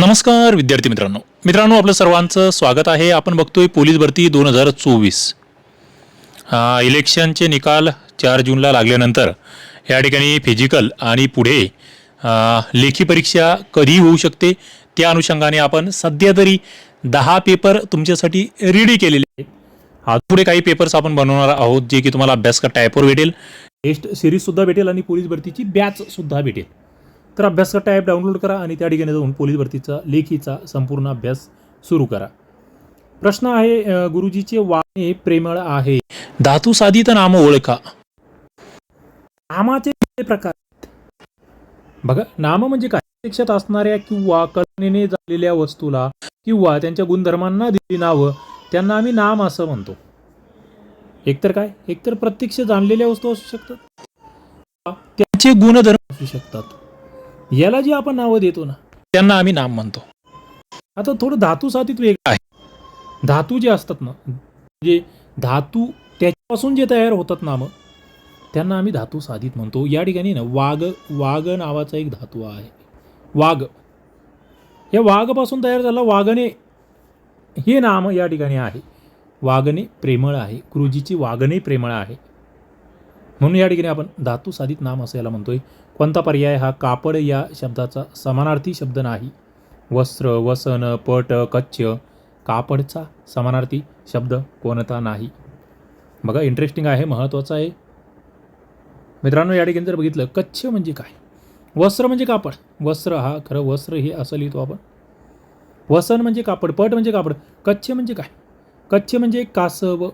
नमस्कार विद्यार्थी मित्रांनो. मित्रांनो आपलं सर्वांचं स्वागत आहे. आपण बघतोय पोलीस भरती दोन हजार चोवीस. इलेक्शनचे निकाल चार जूनला लागल्यानंतर या ठिकाणी फिजिकल आणि पुढे लेखी परीक्षा कधी होऊ शकते? त्या अनुषंगाने आपण सध्या तरी दहा पेपर तुमच्यासाठी रेडी केलेले आहेत. पुढे काही पेपर्स आपण बनवणार आहोत जे की तुम्हाला अभ्यास करता ॲपवर भेटेल. टेस्ट सिरीजसुद्धा भेटेल आणि पोलीस भरतीची बॅचसुद्धा भेटेल. तर अभ्यास करता ॲप डाउनलोड करा आणि त्या ठिकाणी जाऊन पोलीस भरतीचा लेखीचा संपूर्ण अभ्यास सुरू करा. प्रश्न आहे गुरुजीचे वाणे प्रेमळ आहे. धातू साधित नाम ओळखा. नामाचे किती प्रकार आहेत? बघा नाम म्हणजे काय? प्रत्यक्षात असणाऱ्या किंवा कल्पनेने झालेल्या वस्तूला किंवा त्यांच्या गुणधर्मांना दिलेली नावं त्यांना आम्ही नाम असं म्हणतो. एकतर काय? एकतर प्रत्यक्ष जाणलेल्या वस्तू असू शकतात. त्यांचे गुणधर्म असू शकतात. याला जी आपण नावं देतो ना त्यांना आम्ही नाम म्हणतो. आता थोडं धातू साधित वेगळं आहे. धातू जे असतात ना म्हणजे धातू त्याच्यापासून जे तयार होतात नामं त्यांना आम्ही धातू साधित म्हणतो. या ठिकाणी ना वाघ वाघ नावाचा एक धातू आहे. वाघ या वाघपासून तयार झाला वाघने हे नाम या ठिकाणी आहे. वागणे प्रेमळ आहे. गुरुजीची वागणे प्रेमळ आहे. म्हणून या ठिकाणी आपण धातू साधित नाम असं याला म्हणतोय. कोणता पर्याय हा कापड या शब्दाचा समानार्थी शब्द नाही? वस्त्र वसन पट कच्छ कापडचा समानार्थी शब्द कोणता नाही? बघा इंटरेस्टिंग आहे महत्त्वाचं आहे. मित्रांनो या ठिकाणी जर बघितलं कच्छ म्हणजे काय? वस्त्र म्हणजे कापड. वस्त्र हा खरं वस्त्र हे असं लिहितो आपण. वसन म्हणजे कापड पट म्हणजे कापड कच्छ म्हणजे काय? कच्छ म्हणजे कासव.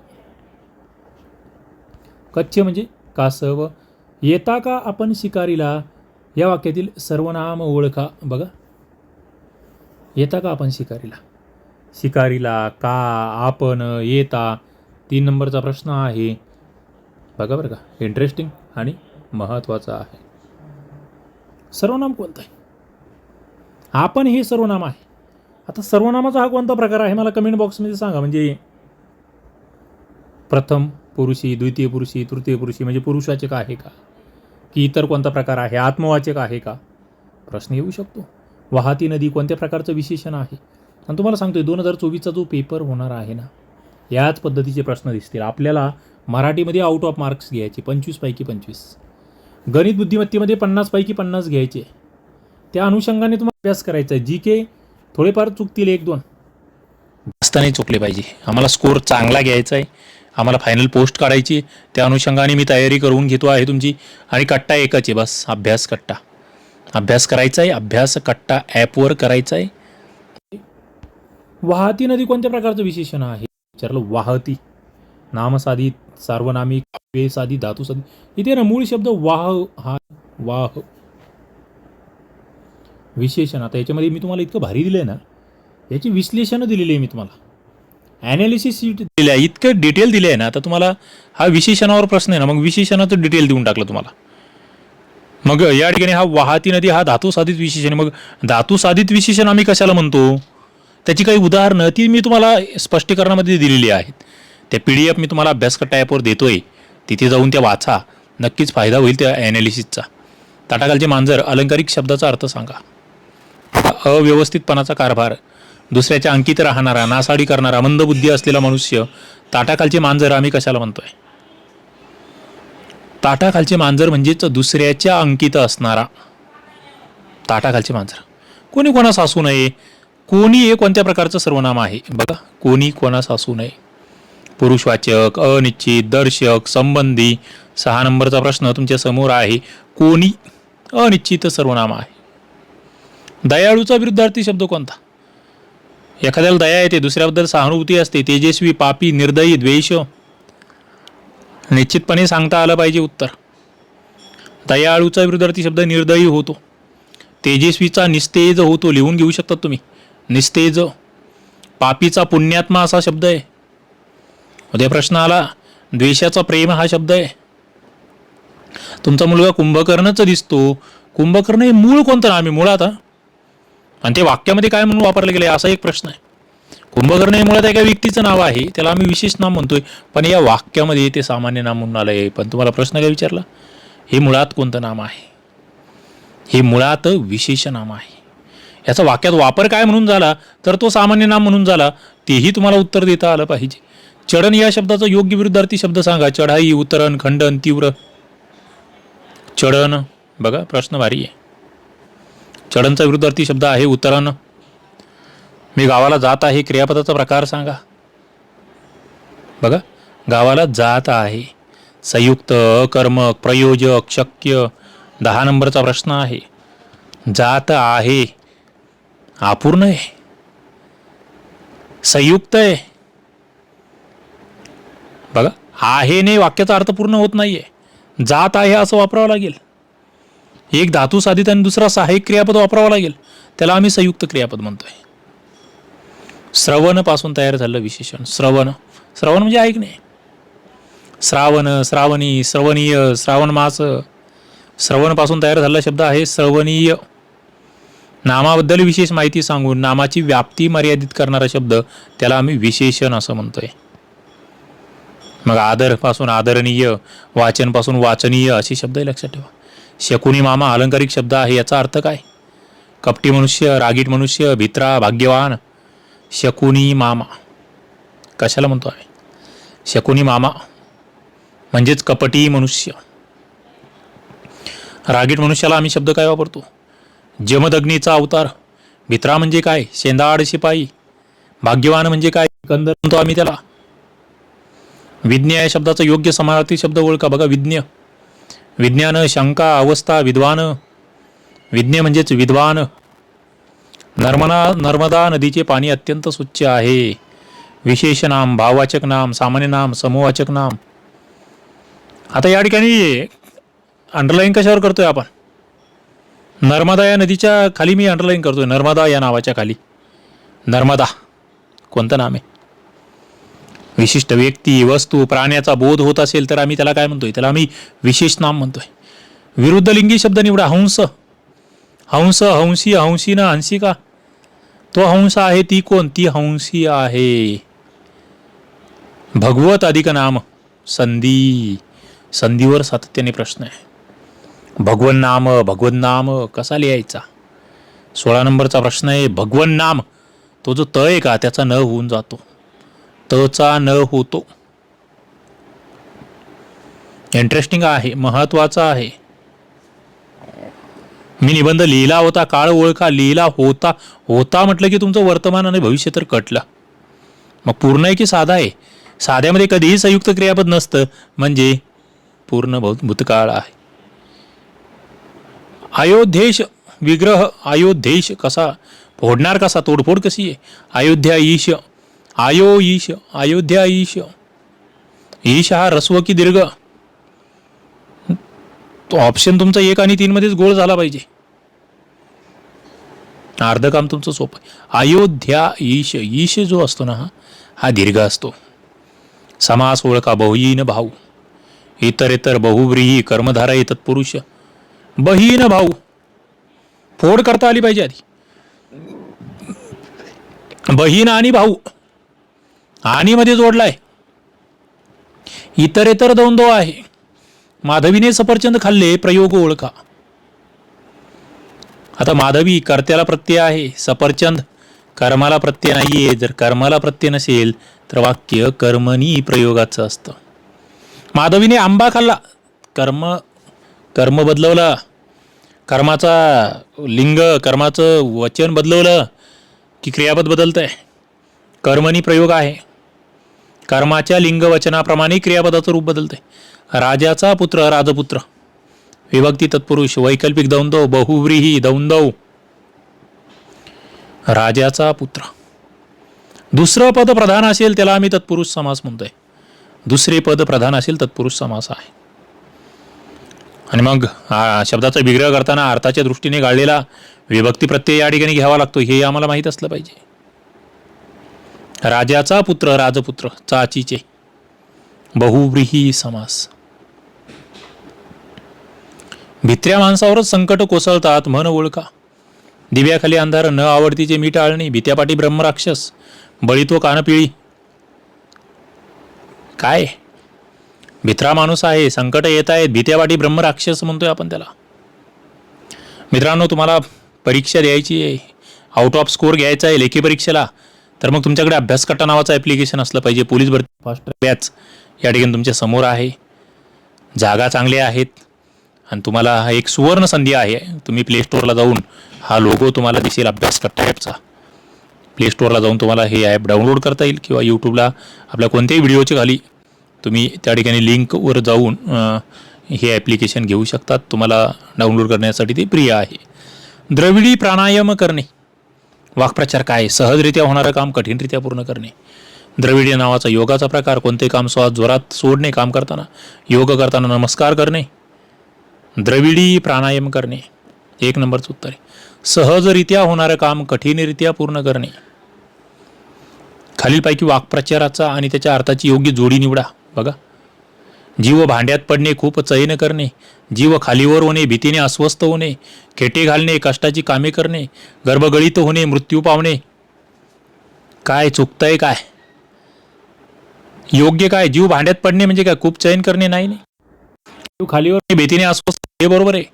कच्छ म्हणजे कासव. येता का आपण शिकारीला? या वाक्यातील सर्वनाम ओळखा. बघा. येता का आपण शिकारीला? शिकारीला का आपण येता? तीन नंबरचा प्रश्न आहे. बघा बरं का. इंटरेस्टिंग आणि महत्त्वाचा आहे. सर्वनाम कोणतं आहे? आपण हे सर्वनाम आहे. आता सर्वनामाचा हा कोणता प्रकार आहे? मला कमेंट बॉक्समध्ये सांगा. म्हणजे प्रथम पुरुषी द्वितीय पुरुषी तृतीय पुरुषी म्हणजे पुरुषाचे का आहे का? की इतर कोणता प्रकार आहे? आत्मवाचक आहे का? प्रश्न येऊ शकतो. वाहती नदी कोणत्या प्रकारचं विशेषण आहे? आणि तुम्हाला सांगतोय दोन हजार चोवीसचा जो पेपर होणार आहे ना याच पद्धतीचे प्रश्न दिसतील. आपल्याला मराठीमध्ये आउट ऑफ मार्क्स घ्यायचे पंचवीसपैकी पंचवीस. गणित बुद्धिमत्तेमध्ये पन्नासपैकी पन्नास घ्यायचे. त्या अनुषंगाने तुम्हाला अभ्यास करायचा आहे. जी के थोडेफार चुकतील एक दोन. जास्त नाही चुकले पाहिजे. आम्हाला स्कोर चांगला घ्यायचा आहे. आम्हाला फायनल पोस्ट काढायची आहे. त्या अनुषंगाने मी तयारी करून घेतो आहे तुमची. आणि कट्टा एकाच आहे बस. अभ्यास कट्टा. अभ्यास करायचा आहे. अभ्यास कट्टा ॲपवर करायचा आहे. वाहती नदी कोणत्या प्रकारचं विशेषण आहे? विचारलं वाहती. नामसाधी सार्वनामिक धातू साधी. इथे ना मूळ शब्द वाह हा वाह. विशेषण. आता याच्यामध्ये मी तुम्हाला इतकं भारी दिलं आहे ना याची विश्लेषणं दिलेली आहे मी तुम्हाला. ॲनालिसिस शीट दिलं आहे इतकं डिटेल दिले आहे ना आता तुम्हाला हा विशेषणावर प्रश्न आहे ना मग विशेषणाचं डिटेल देऊन टाकलं तुम्हाला. मग या ठिकाणी हा वाहती नदी हा धातू साधित विशेषण मग धातू साधित विशेषण आम्ही कशाला म्हणतो? त्याची काही उदाहरणं ती मी तुम्हाला स्पष्टीकरणामध्ये दिलेली आहेत. त्या पी डी एफ मी तुम्हाला अभ्यासकट्टा टायपवर देतोय. तिथे जाऊन त्या वाचा. नक्कीच फायदा होईल त्या ॲनालिसिसचा ताटाखालचे मांजर अलंकारिक शब्दाचा अर्थ सांगा. अव्यवस्थितपणाचा कारभार. दुसऱ्याच्या अंकित राहणारा नासाडी करणारा मंदबुद्धी असलेला मनुष्य ताटाखालचे मांजर आम्ही कशाला म्हणतोय? ताटाखालचे मांजर म्हणजेच दुसऱ्याच्या अंकित असणारा ताटाखालचे मांजर. कोणी कोणास असू नये कोणी हे कोणत्या प्रकारचं सर्वनाम आहे? बघा कोणी कोणास असू नये. पुरुषवाचक अनिश्चित दर्शक संबंधी सहा नंबरचा प्रश्न तुमच्यासमोर आहे. कोणी अनिश्चित सर्वनाम आहे. दयाळूचा विरुद्धार्थी शब्द कोणता? एखाद्याला दया येते दुसऱ्याबद्दल सहानुभूती असते तेजस्वी पापी निर्दयी द्वेष. निश्चितपणे सांगता आलं पाहिजे उत्तर. दयाळूचा विरुद्धार्थी शब्द निर्दयी होतो. तेजस्वीचा निस्तेज होतो लिहून घेऊ शकतात तुम्ही. निस्तेज. पापीचा पुण्यात्मा असा शब्द आहे. उद्या प्रश्न आला द्वेषाचा प्रेम हा शब्द आहे. तुमचा मुलगा कुंभकर्णच दिसतो. कुंभकर्ण हे मूळ कोणतं ना आम्ही मुळात आणि ते वाक्यामध्ये काय म्हणून वापरलं गेलं आहे असा एक प्रश्न आहे. कुंभकर्ण हे मुळात एका व्यक्तीचं नाव आहे त्याला आम्ही विशेष नाम म्हणतोय पण या वाक्यामध्ये ते सामान्य नाम म्हणून आलं आहे पण तुम्हाला प्रश्न काय विचारला? हे मुळात कोणतं नाम आहे? हे मुळात विशेष नाम आहे. याचा वाक्यात वापर काय म्हणून झाला तर तो सामान्य नाम म्हणून झाला तेही तुम्हाला उत्तर देता आलं पाहिजे. चढण या शब्दाचा योग्य विरुद्धार्थी शब्द सांगा. चढाई उतरण खंडन तीव्र. चढण. बघा प्रश्न भारी आहे. चढणचा विरुद्धार्थी शब्द आहे उतरण मी गावाला जात आहे क्रियापदाचा प्रकार सांगा. बघा गावाला जात आहे. संयुक्त अकर्मक प्रयोजक शक्य दहा नंबरचा प्रश्न आहे. जात आहे. अपूर्ण आहे. संयुक्त आहे. बघा आहे ने वाक्याचा अर्थ पूर्ण होत नाहीये. जात आहे असं वापरावं लागेल. एक धातू साधित आणि दुसरा सहाय्यक क्रियापद वापरावं लागेल. त्याला आम्ही संयुक्त क्रियापद म्हणतोय. श्रवणपासून तयार झालं विशेषण. श्रवण. श्रवण म्हणजे ऐकणे. श्रावण श्रावणी श्रवणीय श्रावण मास. श्रवणपासून तयार झालेला शब्द आहे श्रवणीय. नामाबद्दल विशेष माहिती सांगून नामाची व्याप्ती मर्यादित करणारा शब्द त्याला आम्ही विशेषण असं म्हणतोय. मग आदरपासून आदरणीय वाचनपासून वाचनीय असे शब्दही लक्षात ठेवा. शकुनी मामा अलंकारिक शब्द आहे याचा अर्थ काय? कपटी मनुष्य रागीट मनुष्य भित्रा भाग्यवान शकुनी मामा. कशाला म्हणतो आहे शकुनी मामा म्हणजेच कपटी मनुष्य. रागीट मनुष्याला आम्ही शब्द काय वापरतो? जमदग्नीचा अवतार. भित्रा म्हणजे काय? शेंदाड शिपाई. भाग्यवान म्हणजे काय? कंदर म्हणतो आम्ही त्याला. विज्ञ या शब्दाचा योग्य समानार्थी शब्द ओळखा बघा विज्ञ. विज्ञान शंका अवस्था विद्वान. विज्ञ म्हणजेच विद्वान. नर्मदा नर्मदा नदीचे पाणी अत्यंत स्वच्छ आहे. विशेष नाम भाववाचक नाम सामान्य नाम समूहवाचक नाम. आता या ठिकाणी अंडरलाईन कशावर करतोय आपण? नर्मदा या नदीच्या खाली मी अंडरलाईन करतोय. नर्मदा या नावाच्या खाली. नर्मदा. कोणतं नाम आहे? विशिष्ट व्यक्ती वस्तू प्राण्याचा बोध होत असेल तर आम्ही त्याला काय म्हणतोय? त्याला आम्ही विशेष नाम म्हणतोय. विरुद्ध लिंगी शब्द निवडा. हंस. हंस हंसी हंसीनं हंसिका तो हंस आहे ती कोण? ती हंसी आहे. भगवत अधिक नाम. संधी. संधीवर सातत्याने प्रश्न आहे. भगवन नाम भगवन नाम कसा लिहायचा? सोळा नंबरचा प्रश्न आहे. भगवन नाम. तो जो तय आहे का? त्याचा न होऊन जातो. तचा न होतो. इंटरेस्टिंग आहे महत्त्वाचा आहे. मी निबंध लिहिला होता काळ ओळखा लिहिला होता. होता म्हटलं की तुमचं वर्तमान आणि भविष्य तर कटलं. मग पूर्ण आहे की साधा आहे? साध्यामध्ये कधीही संयुक्त क्रियापद नसतं म्हणजे पूर्ण भूतकाळ आहे. अयोध्येश विग्रह अयोध्येश कसा? फोडणार कसा? तोडफोड कशी आहे? अयोध्या ईश आयो ईश अयोध्या ईश. ईश हा रस्व की दीर्घ. तो ऑप्शन तुमचा एक आणि तीन मध्येच गोळ झाला पाहिजे. अर्ध काम तुमचं सोपं अयोध्या ईश ईश जो असतो ना हा दीर्घ असतो. समास ओळखा बहुईन भाऊ. इतर इतर बहुव्रीही कर्मधारा येतात पुरुष. बहीन भाऊ. फोड करता आली पाहिजे आधी. बहीण आणि भाऊ. आणि मध्ये जोडलाय. इतर इतर द्वंद्व आहे. माधवीने सफरचंद खाल्ले प्रयोग ओळखा. आता माधवी कर्त्याला प्रत्यय आहे. सफरचंद कर्माला प्रत्यय नाहीये. जर कर्माला प्रत्यय नसेल तर वाक्य कर्मणी प्रयोगाचं असतं. माधवीने आंबा खाल्ला. कर्म कर्म बदलवला. कर्माचा लिंग कर्माचं वचन बदलवलं की क्रियापद बदलत आहे कर्मणी प्रयोग आहे. कर्माच्या लिंगवचनाप्रमाणे क्रियापदाचं रूप बदलते राजाचा पुत्र राजपुत्र. विभक्ती तत्पुरुष वैकल्पिक दौंदव बहुव्रीही दौंदव राजाचा पुत्र. दुसरं पद प्रधान असेल त्याला आम्ही तत्पुरुष समास म्हणतोय. दुसरे पद प्रधान असेल तत्पुरुष समास आहे. आणि मग हा शब्दाचा विग्रह करताना अर्थाच्या दृष्टीने गाळलेला विभक्ती प्रत्यय या ठिकाणी घ्यावा लागतो हे आम्हाला माहीत असलं पाहिजे. राजाचा पुत्र राजपुत्र चाचीचे. बहुव्रीही समास. भित्र्या माणसावरच संकट कोसळतात म्हण ओळखा. दिव्याखाली अंधार न आवडतीचे मी आळणी भित्यापाठी ब्रह्मराक्षस बळीत्व कानपिळी. काय? भित्रा माणूस आहे संकट येत आहेत भीत्यावाटी ब्रह्मराक्षस म्हणतोय आपण त्याला. मित्रांनो तुम्हाला परीक्षा द्यायची आहे. आउट ऑफ स्कोर घ्यायचा आहे लेखी परीक्षेला. तर मग तुमच्याकडे अभ्यासकट्टा नावाचं ॲप्लिकेशन असलं पाहिजे पोलीस भरती. फास्ट बॅच या ठिकाणी तुमच्यासमोर आहे. जागा चांगल्या आहेत. आणि तुम्हाला हा एक सुवर्ण संधी आहे. तुम्ही प्ले स्टोअरला जाऊन हा लोगो तुम्हाला दिसेल अभ्यासकट्टा ॲपचा. प्ले स्टोअरला जाऊन तुम्हाला हे ॲप डाउनलोड करता येईल किंवा यूट्यूबला आपल्या कोणत्याही व्हिडिओच्या खाली तुम्ही त्या ठिकाणी लिंकवर जाऊन हे ॲप्लिकेशन घेऊ शकतात. तुम्हाला डाउनलोड करण्यासाठी ते प्रिय आहे. द्रविडी प्राणायाम करणे. वाक्प्रचार काय? सहजरित्या होणारं काम कठीणरित्या पूर्ण करणे. द्रविडी नावाचा योगाचा प्रकार कोणते काम श्वास जोरात सोडणे काम करताना योग करताना नमस्कार करणे द्रविडी प्राणायाम करणे. एक नंबरचं उत्तर आहे. सहजरित्या होणारं काम कठीणरित्या पूर्ण करणे. खालीलपैकी वाक्प्रचाराचा आणि त्याच्या अर्थाची योग्य जोडी निवडा. बघा. जीव भांड्यात पडणे खूप चयन करणे जीव खालीवर होणे भीतीने अस्वस्थ होणे खेटे घालणे कष्टाची कामे करणे गर्भगळीत होणे मृत्यू पावणे. काय चुकतंय काय? योग्य काय? जीव भांड्यात पडणे म्हणजे काय? खूप चयन करणे नाही जीव खालीवर भीतीने अस्वस्थ हे बरोबर आहे.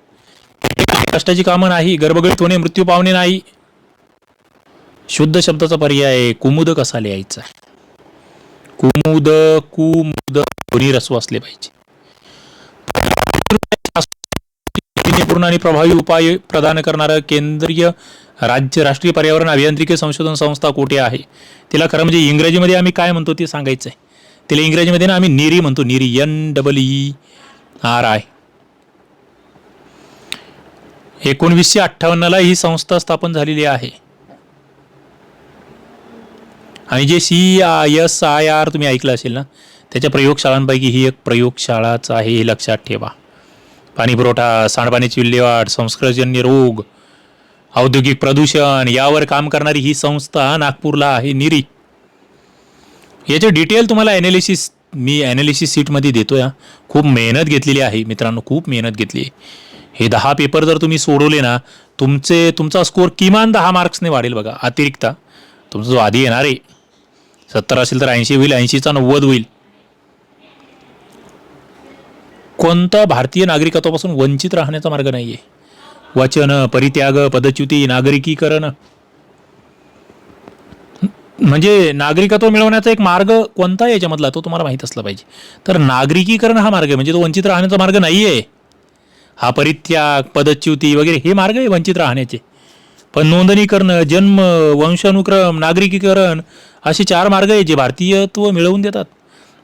कष्टाची कामं नाही गर्भगळीत होणे मृत्यू पावणे नाही. शुद्ध शब्दाचा पर्याय कुमुद कसा लिहायचा? कुमुद कुमुद दोन्ही रस्व असले पाहिजे. पूर्ण आणि प्रभावी उपाय प्रदान करणारं केंद्रीय राज्य राष्ट्रीय पर्यावरण अभियांत्रिकी संशोधन संस्था कुठे आहे? तिला खरं म्हणजे इंग्रजीमध्ये आम्ही काय म्हणतो ते सांगायचं आहे तिला इंग्रजीमध्ये ना आम्ही निरी म्हणतो NEERI N double E R I एकोणवीसशे अठ्ठावन्नला ही संस्था स्थापन झालेली आहे. आणि जे C I S I R तुम्ही ऐकलं असेल ना त्याच्या प्रयोगशाळांपैकी ही एक प्रयोगशाळाच आहे हे लक्षात ठेवा. पाणी पुरवठा सांडपाण्याची विल्हेवाट संस्कृतजन्य रोग औद्योगिक प्रदूषण यावर काम करणारी ही संस्था नागपूरला आहे निरी याचे डिटेल तुम्हाला ॲनालिसिस मी ॲनालिसिस सीटमध्ये देतो या खूप मेहनत घेतलेली आहे मित्रांनो खूप मेहनत घेतली आहे. हे दहा पेपर जर तुम्ही सोडवले ना तुमचे तुमचा स्कोर किमान दहा मार्क्सने वाढेल बघा अतिरिक्त. तुमचा जो आधी येणार आहे सत्तर असेल तर ऐंशी होईल ऐंशीचा नव्वद होईल. कोणता भारतीय नागरिकत्वापासून वंचित राहण्याचा मार्ग नाही आहे वचन परित्याग पदच्युती नागरिकीकरण. म्हणजे नागरिकत्व मिळवण्याचा एक मार्ग कोणता आहे याच्यामधला? तो तुम्हाला माहीत असला पाहिजे. तर नागरिकीकरण हा मार्ग आहे. म्हणजे तो वंचित राहण्याचा मार्ग नाही आहे हा परित्याग पदच्युती वगैरे हे मार्ग आहे वंचित राहण्याचे. पण नोंदणी करणं जन्म वंशानुक्रम नागरिकीकरण असे चार मार्ग आहे जे भारतीयत्व मिळवून देतात.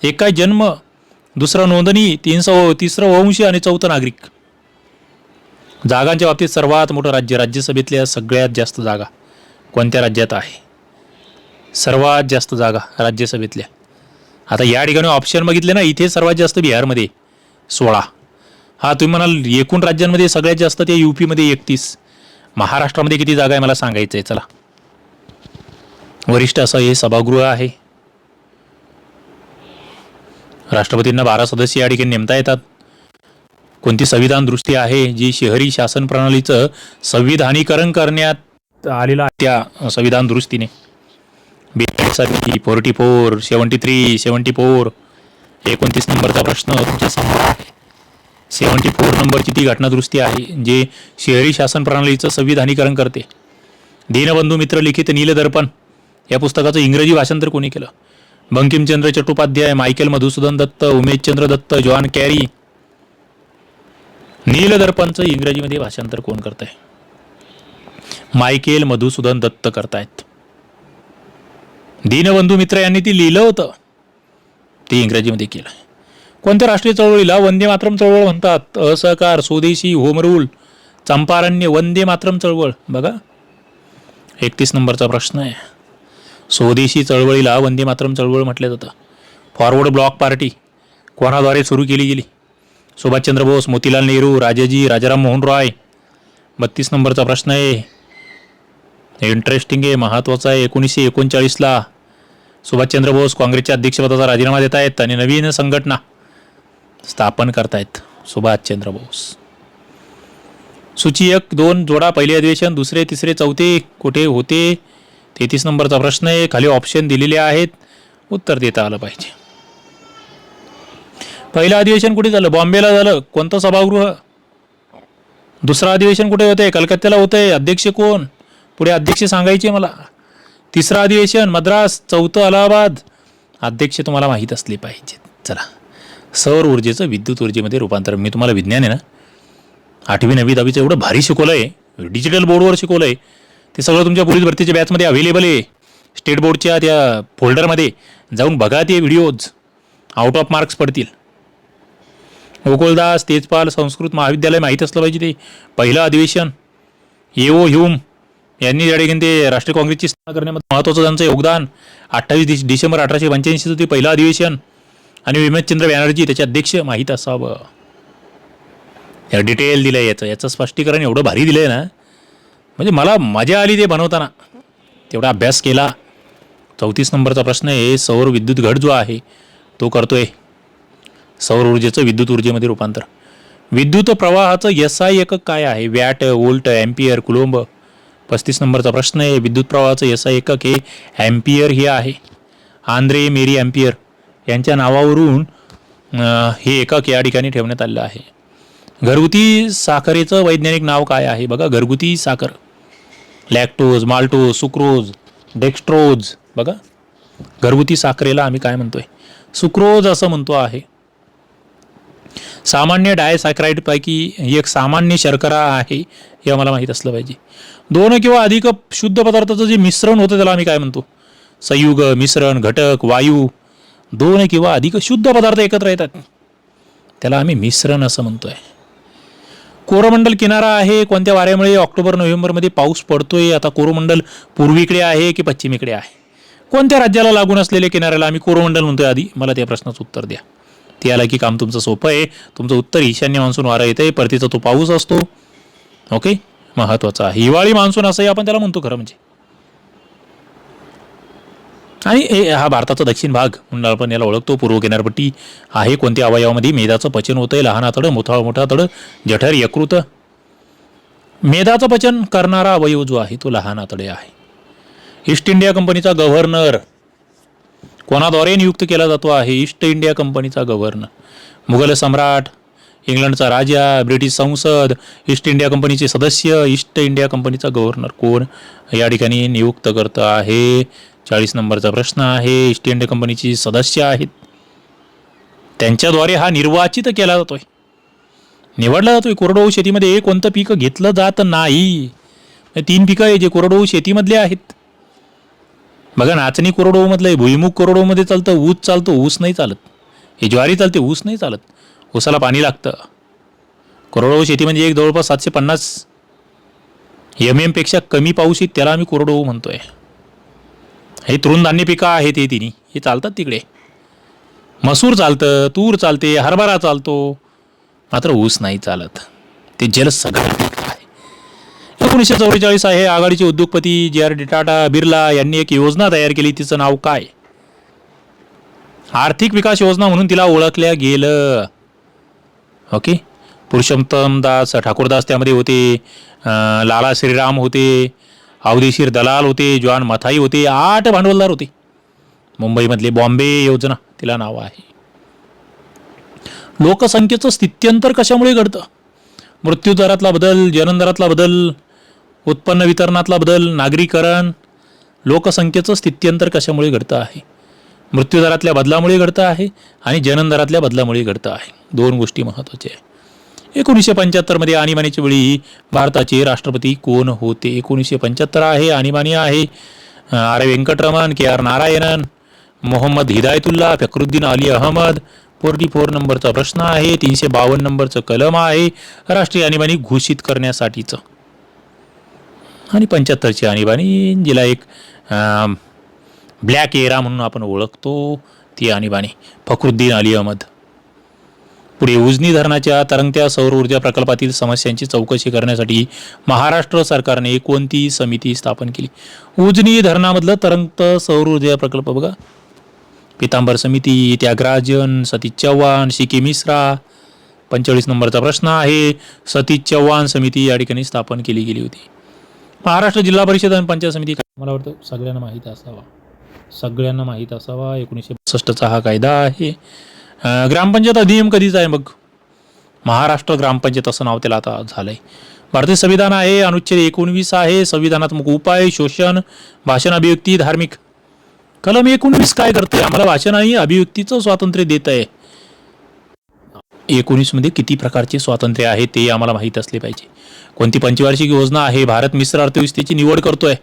एक काय जन्म दुसरं नोंदणी तीन सौ तिसरं वंश आणि चौथं नागरिक. जागांच्या बाबतीत सर्वात मोठं राज्य राज्यसभेतल्या सगळ्यात जास्त जागा कोणत्या राज्यात आहे? सर्वात जास्त जागा राज्यसभेतल्या. आता या ठिकाणी ऑप्शन बघितले ना इथे सर्वात जास्त बिहारमध्ये सोळा. हा तुम्ही म्हणाल एकूण राज्यांमध्ये सगळ्यात जास्त ते यू पीमध्ये एकतीस. महाराष्ट्रामध्ये किती जागा आहे मला सांगायचं आहे चला. वरिष्ठ असं हे सभागृह आहे. राष्ट्रपतींना बारा सदस्य या ठिकाणी नेमता येतात. कोणती संविधान दृष्टी आहे जी शहरी शासन प्रणालीचं संविधानीकरण करण्यात आलेला त्या संविधान दृष्टीने. बेसाठी forty four seventy three seventy four एकोणतीस नंबरचा प्रश्न तुमच्यासमोर सेवन्टी फोर नंबरची ती घटनादृष्टी आहे जे शहरी शासन प्रणालीचं संविधानीकरण करते. दीनबंधू मित्र लिखित नीलदर्पण या पुस्तकाचं इंग्रजी भाषांतर कोणी केलं? Bankimchandra Chattopadhyay Michael Madhusudan Dutt Umeshchandra Dutt John Carey. नीलदर्पणचं इंग्रजीमध्ये भाषांतर कोण करत आहे मायकेल मधुसूदन दत्त करतायत. दीनबंधू मित्र यांनी ती लिहिलं होतं. ते इंग्रजीमध्ये केलं कोणत्या राष्ट्रीय चळवळीला वंदे मातरम चळवळ म्हणतात? असहकार स्वदेशी होमरूल चंपारण्य वंदे मातरम चळवळ. बघा एकतीस नंबरचा प्रश्न आहे. स्वदेशी चळवळीला वंदे मातरम चळवळ म्हटलं जातं. फॉरवर्ड ब्लॉक पार्टी कोणाद्वारे सुरू केली गेली? सुभाषचंद्र बोस मोतीलाल नेहरू राजाजी राजाराम मोहन रॉय. बत्तीस नंबरचा प्रश्न आहे. इंटरेस्टिंग आहे महत्त्वाचा आहे. एकोणीसशे एकोणचाळीसला सुभाषचंद्र बोस काँग्रेसच्या अध्यक्षपदाचा राजीनामा देत आहेत आणि नवीन संघटना स्थापन करतायत सुभाषचंद्र बोस. सूची एक दोन जोडा पहिले अधिवेशन दुसरे तिसरे चौथे कुठे होते? तेहतीस नंबरचा प्रश्न आहे. खाली ऑप्शन दिलेले आहेत. उत्तर देता आलं पाहिजे. पहिलं अधिवेशन कुठे झालं? बॉम्बेला झालं. कोणतं सभागृह? दुसरं अधिवेशन कुठे होते कलकत्त्याला होतंय. अध्यक्ष कोण? पुढे अध्यक्ष सांगायचे मला. तिसरं अधिवेशन मद्रास चौथं अलाहाबाद. अध्यक्ष तुम्हाला माहीत असले पाहिजेत चला. सौर ऊर्जेचं विद्युत ऊर्जेमध्ये रूपांतर. मी तुम्हाला विज्ञान आहे ना? आठवी नववी दहावीचं एवढं भारी शिकवलं आहे डिजिटल बोर्डवर शिकवलं आहे ते सगळं तुमच्या पोलीस भरतीच्या बॅचमध्ये अवेलेबल आहे. स्टेट बोर्डच्या त्या फोल्डरमध्ये जाऊन बघा ते व्हिडिओज आउट ऑफ मार्क्स पडतील. गोकुलदास तेजपाल संस्कृत महाविद्यालय माहीत असलं पाहिजे ते. पहिलं अधिवेशन. A O Hume. यांनी या ते राष्ट्रीय काँग्रेसची स्थापना करण्यामध्ये महत्त्वाचं त्यांचं योगदान. अठ्ठावीस डिस डिसेंबर अठराशे पंच्याऐंशीचं ते पहिलं अधिवेशन. आणि विमेशचंद्र बॅनर्जी त्याचे अध्यक्ष माहीत असावं. या डिटेल दिलं आहे याचं. याचं स्पष्टीकरण एवढं भारी दिलं आहे ना. म्हणजे मला मजा आली ते बनवताना. तेवढा अभ्यास केला. चौतीस नंबरचा प्रश्न आहे सौर विद्युत घट जो आहे तो करतोय. सौर ऊर्जेचं विद्युत ऊर्जेमध्ये रूपांतर. विद्युत प्रवाहाचं एस आय एकक काय आहे? Watt volt ampere coulomb. पस्तीस नंबरचा प्रश्न आहे विद्युत प्रवाहाचं एस आय एकक हे ॲम्पियर हे आहे. आंद्रे मेरी ॲम्पियर यांच्या नावावरून हे एकक या ठिकाणी ठेवण्यात आलेलं आहे. घरगुती साखरेचं वैज्ञानिक नाव काय आहे? बघा घरगुती साखर. Lactose maltose sucrose dextrose. बघा घरगुती साखरेला आम्ही काय म्हणतोय? सुक्रोज असं म्हणतो आहे. सामान्य डायसायक्राईडपैकी ही एक सामान्य शर्करा आहे हे आम्हाला माहीत असलं पाहिजे. दोन किंवा अधिक शुद्ध पदार्थाचं जे मिश्रण होतं त्याला आम्ही काय म्हणतो? संयुग मिश्रण घटक वायू. दोन किंवा अधिक शुद्ध पदार्थ एकत्र येतात. त्याला आम्ही मिश्रण असं म्हणतोय. कोरोमंडल किनारा आहे कोणत्या वाऱ्यामुळे ऑक्टोबर नोव्हेंबरमध्ये पाऊस पडतोय? आता कोरोमंडल पूर्वीकडे आहे की पश्चिमेकडे आहे? कोणत्या राज्याला लागून असलेल्या किनाऱ्याला आम्ही कोरोमंडल म्हणतोय? आधी मला त्या प्रश्नाचं उत्तर द्या. ते आलं की काम तुमचं सोपं आहे. तुमचं उत्तर ईशान्य मान्सून वारा येते परतीचा तो पाऊस असतो. ओके? महत्त्वाचा आहे. हिवाळी मान्सून असंही आपण त्याला म्हणतो खरं म्हणजे. आणि हे हा भारताचा दक्षिण भाग. म्हणून आपण याला ओळखतो. पूर्व किनारपट्टी आहे कोणत्या अवयवामध्ये? मेधाचं पचन होतंय. लहान आतडं मोठा मोठा आतडं जठर यकृत. मेधाचं पचन करणारा अवयव जो आहे तो लहान आतडे आहे. ईस्ट इंडिया कंपनीचा गव्हर्नर. कोणाद्वारे नियुक्त केला जातो आहे? ईस्ट इंडिया कंपनीचा गव्हर्नर. मुघल सम्राट इंग्लंडचा राजा ब्रिटिश संसद ईस्ट इंडिया कंपनीचे सदस्य ईस्ट इंडिया कंपनीचा गव्हर्नर कोण? या ठिकाणी नियुक्त करतं आहे. चाळीस नंबरचा प्रश्न आहे. ईस्ट इंडिया कंपनीची सदस्य आहेत. त्यांच्याद्वारे हा निर्वाचित केला जातोय. निवडला जातोय. कोरडवाहू शेतीमध्ये कोणतं पीक घेतलं जात नाही? तीन पिकं आहे जे कोरडवाहू शेतीमधले आहेत. बघा नाचणी कोरडवाहूमधलं आहे भुईमुग कोरडवाहूमध्ये चालतं ऊस चालतो ऊस नाही चालत. हे ज्वारी चालते ऊस नाही चालत. ऊसाला पाणी लागतं. कोरडवाहू शेती म्हणजे एक जवळपास सातशे पन्नास एम एमपेक्षा कमी पाऊस त्याला आम्ही कोरडवाहू आहे हे तृणधान्य पिकं आहेत हे तिन्ही. हे चालतात तिकडे. मसूर चालतं तूर चालते हरभरा चालतो. मात्र ऊस नाही चालत. ते जल सगळं आहे. एकोणीसशे चौवेचाळीस आहे. आघाडीचे उद्योगपती जे आर डी टाटा बिर्ला यांनी एक योजना तयार केली. तिचं नाव काय? आर्थिक विकास योजना म्हणून तिला ओळखल्या गेलं. ओके? पुरुषोत्तमदास ठाकूरदास त्यामध्ये होते. लाला श्रीराम होते. अवधेशीर दलाल होते. जॉन मथाई होते. आठ भांडवलदार होते. मुंबईमधले बॉम्बे योजना तिला नाव आहे. लोकसंख्येचं स्थित्यंतर कशामुळे घडतं? मृत्यूदरातला बदल जननदरातला बदल उत्पन्न वितरणातला बदल नागरीकरण लोकसंख्येचं स्थित्यंतर कशामुळे घडतं आहे? मृत्यूदरातल्या बदलामुळे घडतं आहे आणि जननदरातल्या बदलामुळे घडतं आहे. दोन गोष्टी महत्त्वाच्या आहे. एकोणीसशे पंच्याहत्तरमध्ये आणीबाणीच्या वेळी भारताचे राष्ट्रपती कोण होते? एकोणीसशे पंच्याहत्तर आहे आणीबाणी आहे. R. Venkataraman K. R. Narayanan Mohammad Hidayatullah Fakhruddin Ali Ahmed forty four नंबरचा प्रश्न आहे तीनशे बावन्न नंबरचं कलम आहे राष्ट्रीय आणीबाणी घोषित करण्यासाठीचं. आणि पंच्याहत्तरची आणीबाणी जिला एक ब्लॅक एरा म्हणून आपण ओळखतो ती आणीबाणी. फखरुद्दीन अली अहमद. पुढे उजनी धरणाच्या तरंगत्या सौर ऊर्जा प्रकल्पातील समस्यांची चौकशी करण्यासाठी महाराष्ट्र सरकारने कोणती समिती स्थापन केली? उजनी धरणामधलं तरंगत सौर ऊर्जा प्रकल्प बघा. पितांबर समिती त्यागराजन सतीश चव्हाण सी के मिश्रा. पंचेचाळीस नंबरचा प्रश्न आहे सतीश चव्हाण समिती या ठिकाणी स्थापन केली गेली होती. महाराष्ट्र जिल्हा परिषद आणि पंचायत समिती मला वाटतं सगळ्यांना माहीत असावा. सगळ्यांना माहीत असावा. एकोणीसशे बासष्टचा हा कायदा आहे. ग्रामपंचायत अधिनियम कधीचा आहे मग महाराष्ट्र ग्रामपंचायत असं नाव त्याला आता झालं आहे भारतीय संविधान आहे अनुच्छेद एकोणवीस आहे संविधानात्मक उपाय शोषण भाषण अभिव्यक्ती धार्मिक. कलम एकोणवीस काय करते? आम्हाला भाषण आणि अभिव्यक्तीचं स्वातंत्र्य देत आहे एकोणीसमध्ये किती प्रकारचे स्वातंत्र्य आहे ते आम्हाला माहीत असले पाहिजे. कोणती पंचवार्षिक योजना आहे? भारत मिश्र अर्थव्यवस्थेची निवड करतोय.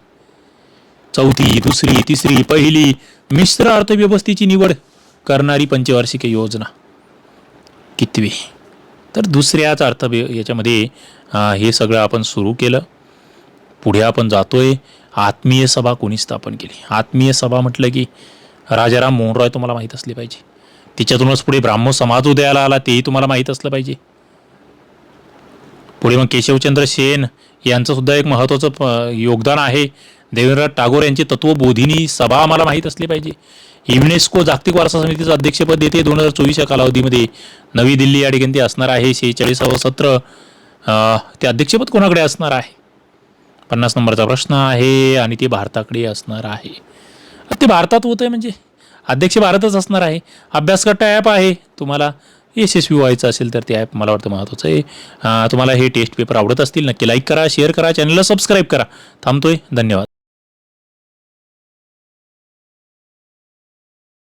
चौथी दुसरी तिसरी पहिली. मिश्र अर्थव्यवस्थेची निवड करणारी पंचवार्षिक योजना. कितवी? तर दुसऱ्याच अर्थ याच्यामध्ये हे सगळं आपण सुरू केलं. पुढे आपण जातोय. आत्मीय सभा कोणी स्थापन केली? आत्मीय सभा म्हटलं की राजाराम मोहन रॉय तुम्हाला माहीत असले पाहिजे. तिच्यातूनच पुढे ब्राह्मो समाज उदयाला आला तेही तुम्हाला माहीत असलं पाहिजे. पुढे मग केशवचंद्र सेन यांचं सुद्धा एक महत्त्वाचं प- योगदान आहे. देवेंद्रनाथ टागोर यांची तत्वबोधिनी सभा आम्हाला माहीत असली पाहिजे. युनेस्को जागतिक वारसा समितीचं अध्यक्षपद येते दोन हजार चोवीसच्या कालावधीमध्ये. नवी दिल्ली या ठिकाणी ते असणार आहे. शेहेचाळीसावं सत्र ते अध्यक्षपद कोणाकडे असणार आहे? पन्नास नंबरचा प्रश्न आहे आणि ते भारताकडे असणार आहे. ते भारतात होत आहे म्हणजे अध्यक्ष भारतच असणार आहे. अभ्यासकट्टा ॲप आहे. तुम्हाला यशस्वी व्हायचं असेल तर ते ॲप मला वाटतं महत्त्वाचं आहे. तुम्हाला हे टेस्ट पेपर आवडत असतील नक्की लाईक करा शेअर करा चॅनलला सबस्क्राईब करा. थांबतोय. धन्यवाद.